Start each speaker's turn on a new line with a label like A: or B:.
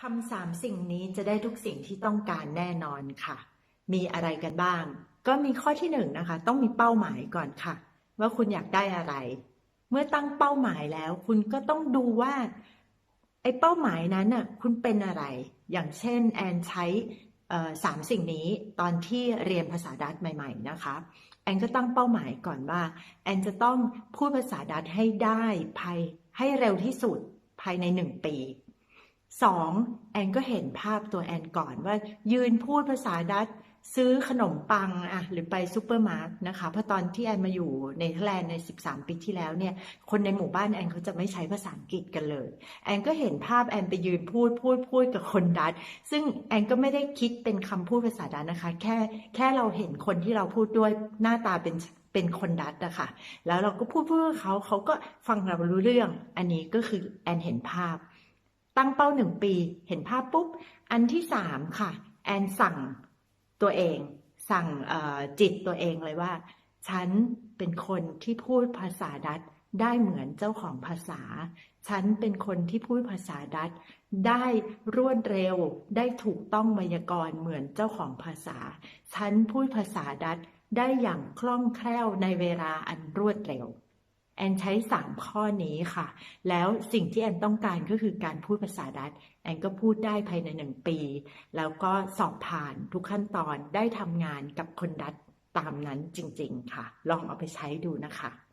A: ทำสามสิ่งนี้จะได้ทุกสิ่งที่ต้องการแน่นอนค่ะ มีอะไรกันบ้าง ก็มีข้อที่หนึ่งนะคะ ต้องมีเป้าหมายก่อนค่ะ ว่าคุณอยากได้อะไร เมื่อตั้งเป้าหมายแล้ว คุณก็ต้องดูว่าไอ้เป้าหมายนั้นน่ะคุณเป็นอะไร อย่างเช่นแอนใช้สามสิ่งนี้ตอนที่เรียนภาษาดัตช์ใหม่ ๆ นะคะ แอนก็ตั้งเป้าหมายก่อนว่า แอนจะต้องพูดภาษาดัตช์ให้ได้ภายให้เร็วที่สุดภายในหนึ่งปี สองแอนก็เห็นภาพตัวแอนก่อนว่ายืนพูดภาษาดัตซื้อขนมปังอะหรือไปซูเปอร์มาร์ทนะคะเพราะตอนที่แอนมาอยู่ในเธอร์แลนใน 13 ปีที่แล้วเนี่ย คนในหมู่บ้านแอนเขาจะไม่ใช้ภาษาอังกฤษกันเลย แอนก็เห็นภาพแอนไปยืนพูดพูดพูดกับคนดัตซึ่งแอนก็ไม่ได้คิดเป็นคำพูดภาษาดัตนะคะ แค่แค่เราเห็นคนที่เราพูดด้วยหน้าตาเป็นเป็นคนดัตอะค่ะ แล้วเราก็พูดพูดกับเขาเขาก็ฟังเรารู้เรื่อง อันนี้ก็คือแอนเห็นภาพ ตั้งเป้าหนึ่งปี เห็นภาพปุ๊บ อันที่สามค่ะ แอนสั่งตัวเอง สั่งจิตตัวเองเลยว่า ฉันเป็นคนที่พูดภาษาดัตได้เหมือนเจ้าของภาษา ฉันเป็นคนที่พูดภาษาดัตได้รวดเร็ว ได้ถูกต้องไวยากรณ์เหมือนเจ้าของภาษา ฉันพูดภาษาดัตได้อย่างคล่องแคล่วในเวลาอันรวดเร็ว แอนใช้สามข้อนี้ค่ะ แล้วสิ่งที่แอนต้องการก็คือการพูดภาษาดัตแอนก็พูดได้ภายในหนึ่งปี แล้วก็สอบผ่านทุกขั้นตอนได้ทำงานกับคนดัตตามนั้นจริง ๆ ค่ะ ลองเอาไปใช้ดูนะคะ